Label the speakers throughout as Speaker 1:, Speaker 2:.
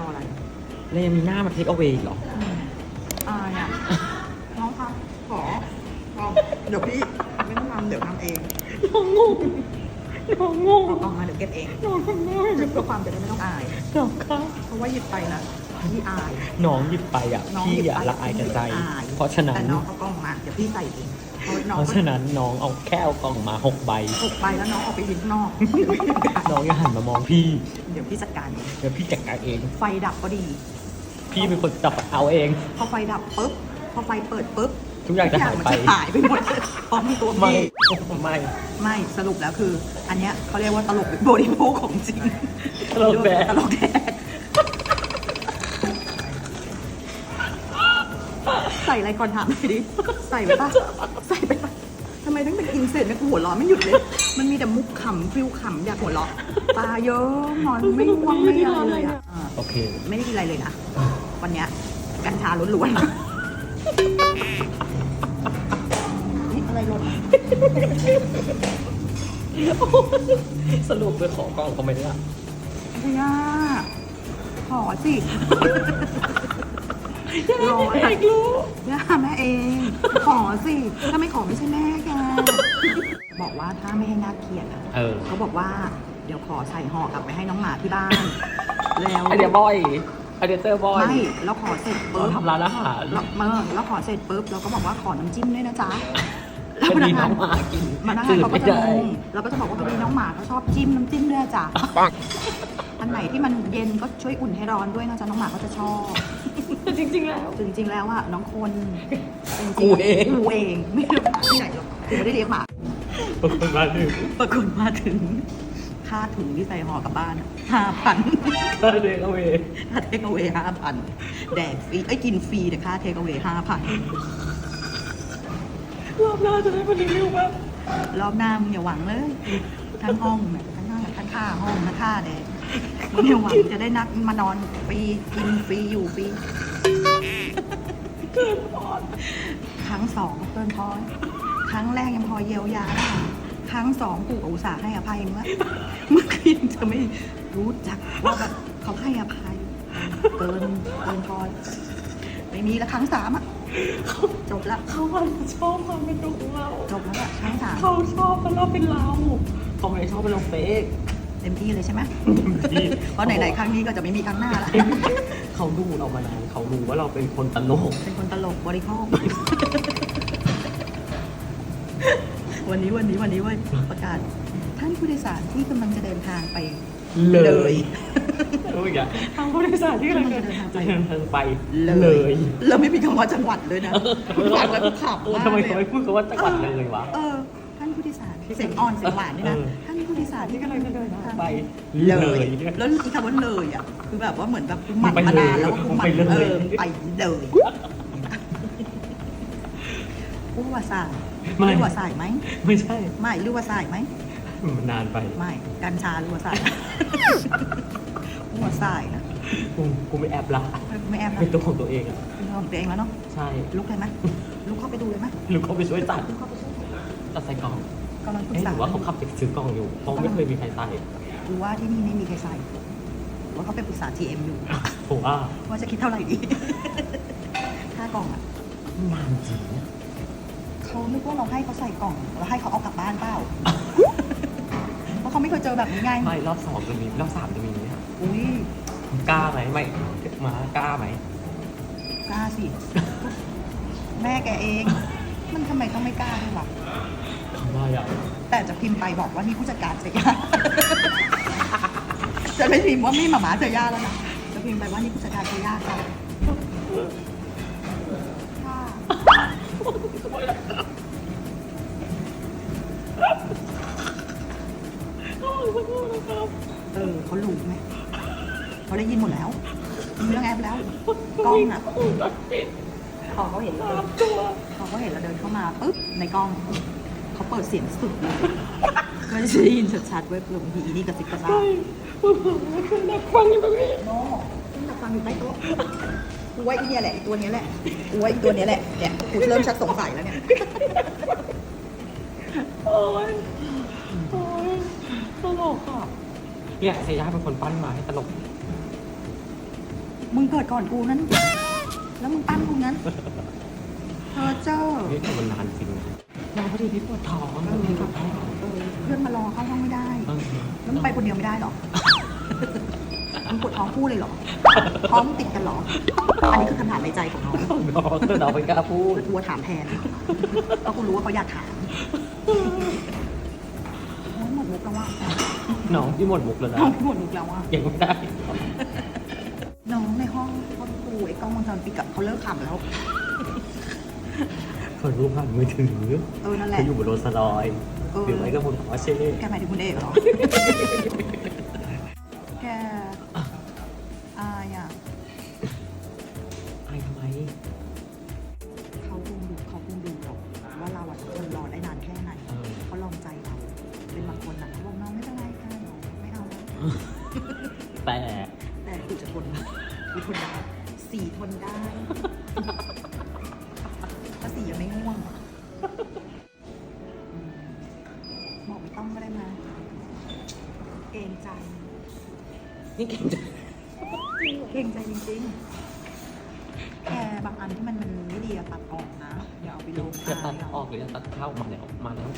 Speaker 1: รออะไร
Speaker 2: แล้วยังมีหน้ามาเทคเอา a y อีกเหรอ
Speaker 1: อายอะน้องครับขอขอเดี๋ยวพี่ไม่ต้องทำเดี๋ยวทำเอง
Speaker 2: น้องงงน้องงง
Speaker 1: เอาออกมาเดี๋ยวเก็บเอง
Speaker 2: น้องทำได้
Speaker 1: เพื่อความจะได้ไม่ต้องอาย
Speaker 2: น้องครับ
Speaker 1: เพราะว่าหยิบไปนะพี่อาย
Speaker 2: น้องหยิบไปอะ
Speaker 1: น้อง
Speaker 2: พี่
Speaker 1: หยิบ
Speaker 2: อย่า
Speaker 1: ไป
Speaker 2: ละอายกับใจ
Speaker 1: พี่อาย
Speaker 2: เพราะฉะนั้
Speaker 1: แต่
Speaker 2: น
Speaker 1: น้องเอากล้องมาเดี๋ยวพี่ใส่เองเพราะ น้อง
Speaker 2: เพราะฉะนั้นน้องเอาแค่เอากล่องมาหกใบ
Speaker 1: หกไปแล้วน้องออกไปยืนข้างนอก
Speaker 2: น้องอย่าหันมามองพี่
Speaker 1: เดี๋ยวพี่จัดการเอง
Speaker 2: เดี๋ยวพี่จัดการเอง
Speaker 1: ไฟดับก็ดี
Speaker 2: พี่เป็นคนจับเอาเอง
Speaker 1: พอไฟดับปุ๊บ พอไฟเปิดปุ๊บ
Speaker 2: ทุกอย่างจะหาย
Speaker 1: มัน
Speaker 2: ไป
Speaker 1: จะหายไปหมดพร้อมตัว
Speaker 2: ไม่
Speaker 1: พี่
Speaker 2: ไม่
Speaker 1: ไม่สรุปแล้วคือ อันเนี้ยเขาเรียกว่าตลกบริโภคของจริง
Speaker 2: ตลกแดก
Speaker 1: ตลกแดกใส่อะไรก่อนถามหน่อยดิ ใส่ไปปะใส่ไปปะทำไม ตั้งแต่กินเสร็จเนี่ยกูหัวเราะไม่หยุดเลย มันมีแต่มุกขำฟิวขำอยากหัวเราะตาเยอะนอนไม่ง่วงไม่อะไรเลยอะอ่า
Speaker 2: โอเค
Speaker 1: ไม่ได้กินอะไรเลยนะวันเนี้ยกัญชาล้วนๆนี่อะไรหล่นอะ
Speaker 2: สรุปไปขอกล่องเขาไม่ได้ละ
Speaker 1: พี่ย่าขอสิ รอ
Speaker 2: เอกรู้
Speaker 1: ย่าแม่เอง ขอสิ ถ้าไม่ขอไม่ใช่แม่แกบอกว่าถ้าไม่ให้น่าเกลียดอะ
Speaker 2: เออ
Speaker 1: เขาบอกว่าเดี๋ยวขอใส่ห่อกลับไปให้น้องหมาที่บ้าน แล้ว
Speaker 2: ไอเดียบอยไอเดียเตอร์บอย
Speaker 1: ไม่แล้วขอเสร็จ
Speaker 2: เรา
Speaker 1: ปุ๊บ
Speaker 2: ทำร้านอาหาร
Speaker 1: แล้วเมื่อแล้วขอเสร็จปุ๊บเราก็บอกว่าขอน้ำจิ้มด้วยนะจ๊ะ
Speaker 2: จะมีน้องหมากิน
Speaker 1: มานั่ง
Speaker 2: ตื่น
Speaker 1: เขาก็
Speaker 2: ไม่
Speaker 1: จะ
Speaker 2: ได้
Speaker 1: งงเราก็จะบอกว่าพอดีน้องหมาเขาชอบจิ้มน้ำจิ้มด้วยจ้ะ อันไหนที่มันเย็นก็ช่วยอุ่นให้ร้อนด้วยนะจ๊ะน้องหมาเขาจะชอบ
Speaker 2: จริงๆแล้ว
Speaker 1: จริงๆแล้วอะน้องคนจริงๆ
Speaker 2: กูเอง
Speaker 1: กูเองไม่รู้ที่ไหนหรอกกูไม่ได้เลี้ยงหมา
Speaker 2: ปรากฏมาถึง
Speaker 1: ปรากฏมาถึงค่าถุงที่ใส่ห่อกลับบ้านห้าพัน
Speaker 2: ก็เลยเอาเอง
Speaker 1: ค่าเทคเอา a y ห้าพันแดกฟรีไอ้ยกินฟรีแต่ค่าเทคเอา a y ห้าพัน
Speaker 2: รอบหน้าจะได้มารีวิวบ้าง
Speaker 1: รอบหน้ามึงอย่าหวังเลย ทั้งห้องเนี่ยทั้งห้องทั้งค่าห้องทั้งค่าแดก มึงอย่าหวังจะได้นักมานอนฟรีกินฟรีอยู่ฟรี
Speaker 2: เกินพอด
Speaker 1: ครั้งสองเกินพอครั้งแรกยังพอเยียวยาได้ครั้งสองกูก็อุตส่าห์ให้อภัยมึงละเมื่อคืนจะไม่รู้จักว่าแบบเขาให้อภัย เกินเกินพอไม่มีแล้วครั้งสามอะจบละ
Speaker 2: เขาว่าชอบความเป็นตัวของเรา
Speaker 1: จบแล้วอะครั้งสาม
Speaker 2: เขาชอบเพราะเราเป็นเราเขาไม่ได้ชอบเป็นเราเฟก
Speaker 1: เต็มที่เลยใช่ไหม
Speaker 2: ที่
Speaker 1: เพราะไหนๆครั้งนี้ก็จะไม่มีครั้งหน้าละ
Speaker 2: เขาดูเรามานานเขารู้ว่าเราเป็นคนตลก
Speaker 1: เป็นคนตลกบริโภค วันนี้วันนี้วันนี้เว้ยประกาศ ท่านผู้โดยสารที่กำลังจะเดินทางไปเลย
Speaker 2: รู้อีกอะทางผู้โดยสารที่กำลังจะเดินทางไปเดินทางไป
Speaker 1: เลยแล้วไม่มีคำว่าจังหวัดเลยนะฟังแล้วก็ขับ
Speaker 2: เออ
Speaker 1: มาก
Speaker 2: ทำไม
Speaker 1: เลย
Speaker 2: เขาไม่พูดคำว่าจังหวัดเลยวะ
Speaker 1: เออท่านผู้โดยสารเสียงอ่อนเสียงหวานด้วยนะ
Speaker 2: เออ
Speaker 1: ท่านผู้โดยสารที่กำลังจะเดินทาง
Speaker 2: ไป
Speaker 1: เล
Speaker 2: เลยย
Speaker 1: แล้วอีคำว่าเลยอะคือแบบว่าเหมือนแบบกูหมัก
Speaker 2: ไป
Speaker 1: มา
Speaker 2: เลย
Speaker 1: นานแล้วว่ากูหมัก
Speaker 2: ไปเลย
Speaker 1: เออไปเลยผู้ว่าสาย
Speaker 2: ไม่
Speaker 1: รู้ว่าสายไหม
Speaker 2: ไม่ใช่
Speaker 1: ไม่รู้ว่าสายไหม
Speaker 2: มันนานไป
Speaker 1: ไม่กัญชารู้ว่าสายรู้ว่าสายนะ
Speaker 2: กูกูไม่แอบละ
Speaker 1: ไม่แอบนะ
Speaker 2: เป็นตัวของตัวเองอะ
Speaker 1: เป็นของตัวเองแล้วเนาะ
Speaker 2: ใช่
Speaker 1: ลุกเลยไหมลุกเข้าไปดูเลยไหม
Speaker 2: หรือเขาไปช่วยตัด
Speaker 1: ลุกเข้าไปช่วย
Speaker 2: ตัดใส่กล่อง
Speaker 1: กำลังปรึก
Speaker 2: เอ๊ะห
Speaker 1: ษา
Speaker 2: รือว่าเขาขับไปซื้อกล่องอยู่เพราะไม่เคยมีใครใส่
Speaker 1: ดูว่าที่นี่ไม่มีใครใส่ว่าเขาไปปรึกษา GM อยู่
Speaker 2: ผมว่า
Speaker 1: ว่าจะคิดเท่าไหร่ดี ค่ากล่องอะ
Speaker 2: นานจริงนะ
Speaker 1: เขานึกว่าเราให้เขาใส่กล่อง แล้วให้เขาเอากลับบ้านเปล่า เพราะเขาไม่เคยเจอแบบนี้ไง
Speaker 2: ไม่รอบสองจะมีรอบสามจะมีไหมครับ
Speaker 1: อุ้ย
Speaker 2: กล้าไหมไม่มากล้าไหม
Speaker 1: กล้าสิ แม่แกเอง มันทำไมต้องไม่กล้าด้วยวะ
Speaker 2: ทำ ได้อะ
Speaker 1: แต่จะพิมพ์ไปบอกว่านี่ผู้จัดการเสียยาจะไม่พิมพ์ว่ามีหมาหมาเสียยาแล้วนะจะพิมพ์ไปว่านี่ผู้จัดการเสียยาค่ะค่ะเออเขารู้ไหมเขาได้ยินหมดแล้วมีเรื่องแอปแล้วกล้องอะพอเขาเห็นเราเดินพอเขาเห็นเราเดินเข้ามาปุ๊บในกล้อง เขาเปิดเสียงสุดเลยก็จะได้ยินชัดๆเว้ยเผื่อบางทีอีนี่กระซิบกระซาบ
Speaker 2: คือนักฟังอยู่แบบนี้
Speaker 1: โน่ต้องดักฟังอยู่ใต้โต๊ะกูว่าอีเนี่ยแหละไอีตัวเนี้ยแหละกูว่าอีตัวเนี้ยแหละเนี่ยกูเริ่มชักสงสัยแล้วเนี่ย
Speaker 2: โอ้ยโอ้ยตลกอะเนี่ยเซย่าเป็นคนปั้นมาให้ตลก
Speaker 1: มึงเกิดก่อนกูนั้น แล้วมึงปั้นกูงั้นเธอเจ้า
Speaker 2: นี่แต่มันนานจริง นะน้องพอดีพี่ปวดท้องพี่ปวดท้อง
Speaker 1: เออเพื่อนมารอเข้าห้องไม่ได้
Speaker 2: เออ
Speaker 1: แล้วมึงไปคนเดียวไม่ได้หรอมึงปวดท้องคู่เลยเหรอ ท้องติดกันเหรอ อันนี้คือคำถามในใจของน้อง
Speaker 2: น้องแต่น้องไม่กล้าพูด
Speaker 1: คือกูถามแทนเพราะกูรู้ว่าเขาอยากถามโอ้ยหมดมุกแล้วว่ะ
Speaker 2: น้องที่หมดมุกแล้วนะ
Speaker 1: น้องหมดมุกแล้วว่ะ
Speaker 2: ยังไม่ได้
Speaker 1: น้องในห้องห้องครูไอ้กล้องวงจรปิดกับเขาเลิกขำแล้ว
Speaker 2: คนรู้ผ่านมือถือ
Speaker 1: เออนั่นแหละ
Speaker 2: เขาอยู่บนโรลสลอย
Speaker 1: เออ
Speaker 2: หรือไม่ก็บนพอร์เช่
Speaker 1: แกหมายถึงคุณเอกเหรอ แกอายอะ
Speaker 2: ไอ้ทำไม
Speaker 1: เขาคงดูเขาคงดูหรอกว่าเราอะทนรอได้นานแค่ไหน
Speaker 2: เออ
Speaker 1: เขาลองใจเรา เป็นบางคนนะเขาบอกน้องไม่เป็นไรค่ะหนูไม่เอาแล้ว
Speaker 2: แต่
Speaker 1: แต่กูจะทนกูทนได้สี่ทนได้ถ้า สี่ยังไม่ง่วงอืมบอกไม่ต้องก็ได้มาเกรงใจ
Speaker 2: นี่เก่งจัง
Speaker 1: เกรงใจจริงๆแค่บางอันที่มันมันไม่ดีอะตัดออกนะอย่าเอาไปลง
Speaker 2: จะตัดา
Speaker 1: ย
Speaker 2: ออกหรือจะตัดเข้ามาแล้วมาแล้ว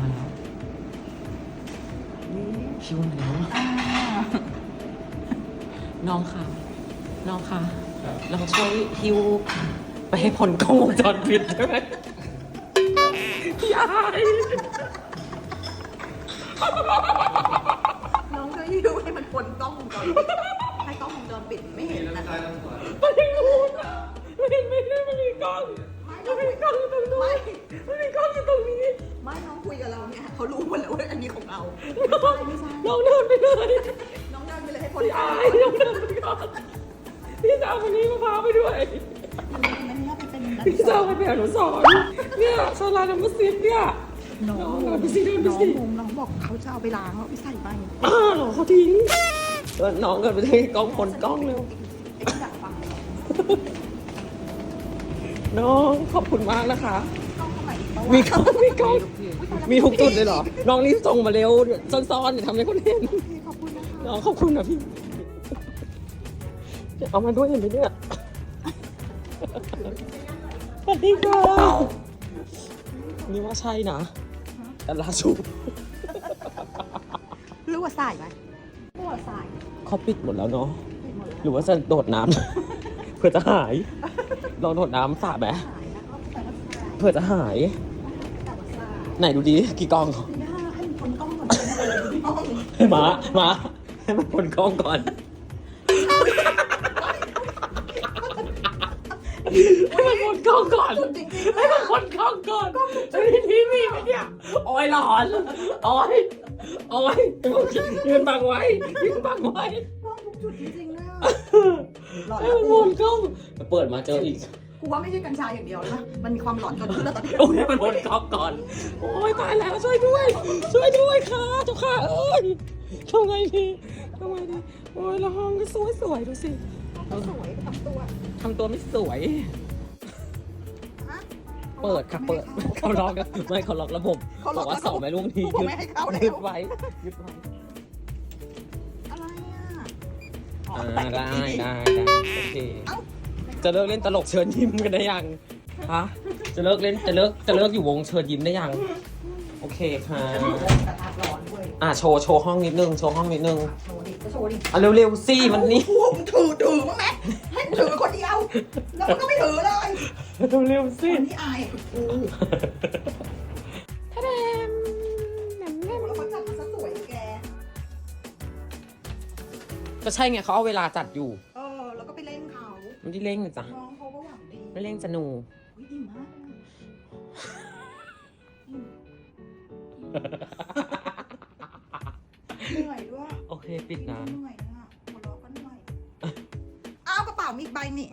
Speaker 2: มาแล้ว
Speaker 1: นี่
Speaker 2: คิวแล้ว
Speaker 1: อ่า
Speaker 2: น้องค่ะ น้องค่ะลองช่วยฮิว ไปให้ผลกล้องวงจรปิดได้ไหมพี่อาย
Speaker 1: น้องช่วยดูให้มันพ้นกล้องวงจรปิดให้กล้องวงจรปิดไม่เห็นนะ
Speaker 2: ไม่รู้นะไม่ไม่ได้ไม่มีกล้องไม่มีกล้องอยู่ตรงนู้น
Speaker 1: ไม่
Speaker 2: ไม่มีกล้องอยู่ตรงนี้
Speaker 1: ไม่น้องคุยกับเราเนี่ยเขารู้หมดแล้วว่าอันนี้ของเรา
Speaker 2: น้อง
Speaker 1: ไม่ใช่
Speaker 2: น้องเดินไปเลย
Speaker 1: น้องเดินไปเลยให้พ้น
Speaker 2: พี่
Speaker 1: กล้อ
Speaker 2: อางยน้องเดินไปก่อนพี่จะเอาคนนี้มาพาไปด้วย
Speaker 1: มันเนี่ย ไปเป็น
Speaker 2: พี่จะเอาไปแบบหนูสอนเนี่ยชาลาดัมเบอร์ซิฟเนี่ย
Speaker 1: น้อง
Speaker 2: น้องไปสิเดินไป
Speaker 1: น้อง
Speaker 2: สิ
Speaker 1: งงน้องบอกเขาจะเอาไปล้างแล้วไปใส่ไป
Speaker 2: อ้าวเหรอเขาทิ้งเออน้องเกิดไปที่กล้องผลกล้องเร็ว
Speaker 1: ไอ้ที่อยากฟัง
Speaker 2: น้องขอบคุณมากนะคะ
Speaker 1: กล้องเข้าไปอีกปะวะ
Speaker 2: มีกล้องมีกล้องมีทุกจุดเลยเหรอ น้องรีบส่งมาเร็วซ่อนๆอย่าทำให้คนเห็น
Speaker 1: ขอบคุณนะคะ
Speaker 2: น้องขอบคุณนะพี่ เอามาด้วยเห็นไหมเนี่ยส วัสดีค่ะนี่ว่าใช่นะแต่ลาสุ
Speaker 1: รู้ว่าใส่ไหมรู้ว่าใส่
Speaker 2: เขาปิดหมดแล้วเนาะ
Speaker 1: ไปหมดแล้ว
Speaker 2: หรือว่าจะโดดน้ำเพื่อจะหายลองโดดน้ำสระไหม
Speaker 1: ใส่แล้วก็แต่ว่าใส่
Speaker 2: เพื่อจะหาย
Speaker 1: แต่ว่าใส่
Speaker 2: ไหนดูดิกี่กล้อง
Speaker 1: ไม่ได้ให้มันพ้นกล้องก่อนเลยกล้อง
Speaker 2: หมาหมาให้มันพ้นกล้องก่อน ให้มันพ้นกล้องก่อน
Speaker 1: จริง
Speaker 2: ให้มันพ้นกล้องก่อนจะมีทีวีไหมเนี่ยโอ้ยหลอนโอ้ยโอ้ยยืนบังไว้ยืนบังไว้
Speaker 1: ๆกล้องทุกจุดจริงๆนะหลอน
Speaker 2: ให้
Speaker 1: แล้ว
Speaker 2: มัน
Speaker 1: กู
Speaker 2: พ้นกล้องเปิดมาเจออีก
Speaker 1: กูว่าไม่ใช่กัญชาอย่างเดียวนะ มันมีความหลอนเกิดขึ้นแล้วตอนนี้
Speaker 2: โอ้ยให้มันพ้นกล้องก่อน โอ้ยตายแล้วช่วยด้วย ช่วยด้วยค่ะเจ้าค่ะเอ้ยทำไงดีทำไงดีโอ้ยและห้องก็สวยสวยๆดูสิ
Speaker 1: สวยกับตัว
Speaker 2: ทำตัวไม่สวย
Speaker 1: ฮะ
Speaker 2: เปิดค่ะเปิดเขาล็อกนะไม่เขาล็อกระบบ
Speaker 1: เขาล็
Speaker 2: บอกอกว่าสองแม่ลูกนี้
Speaker 1: เขา
Speaker 2: ยึด
Speaker 1: ไม่ให้เข้าแล้ว
Speaker 2: ยึดไว้ยึดไว้
Speaker 1: อะไรอะอ๋อ
Speaker 2: อ่า
Speaker 1: แต่
Speaker 2: ได้
Speaker 1: อีก
Speaker 2: ได้ได้โอเคจะเลิกเล่นตลกเชิญยิ้มกันได้ยังฮะจะเลิกเล่นจะเลิกจะเลิกอยู่วงเชิญยิ้มได้ยัง โอเคค่ะ
Speaker 1: กระทะร้อนเว้ย
Speaker 2: อะโชว์โชว์ห้องนิดนึง โชว์ห้องนิดนึง
Speaker 1: โชว์ดิก็โชว์ดิ
Speaker 2: อะเร็วๆสิมันนี่
Speaker 1: โอ้โหมึงถือถือมั้งไหมให้กูถือคนเดียว แล้วมันก็ไม่ถือเลย
Speaker 2: เร็วๆสิ
Speaker 1: คนที่อายคือกู
Speaker 2: ทะเดมแหม่มแหม่ม
Speaker 1: แล้วเขาจัดมาซะสวยแก
Speaker 2: ก็ใช่ไงเขาเอาเวลาจัดอยู่
Speaker 1: เออ แล้วก็ไปเล่นเขา
Speaker 2: ไม่ได้เร่งนะจ๊ะ
Speaker 1: น้องเขาก็หวังดี
Speaker 2: ไม่เร่งจะหนู
Speaker 1: อุ๊ยอิ่มมาก เหนื่อยด้วย
Speaker 2: โอเค ปิดนะ
Speaker 1: เหนื่อยนะหัวเราะก็เหนื่อยอ้าวกระเป๋ามีอีกใบนี่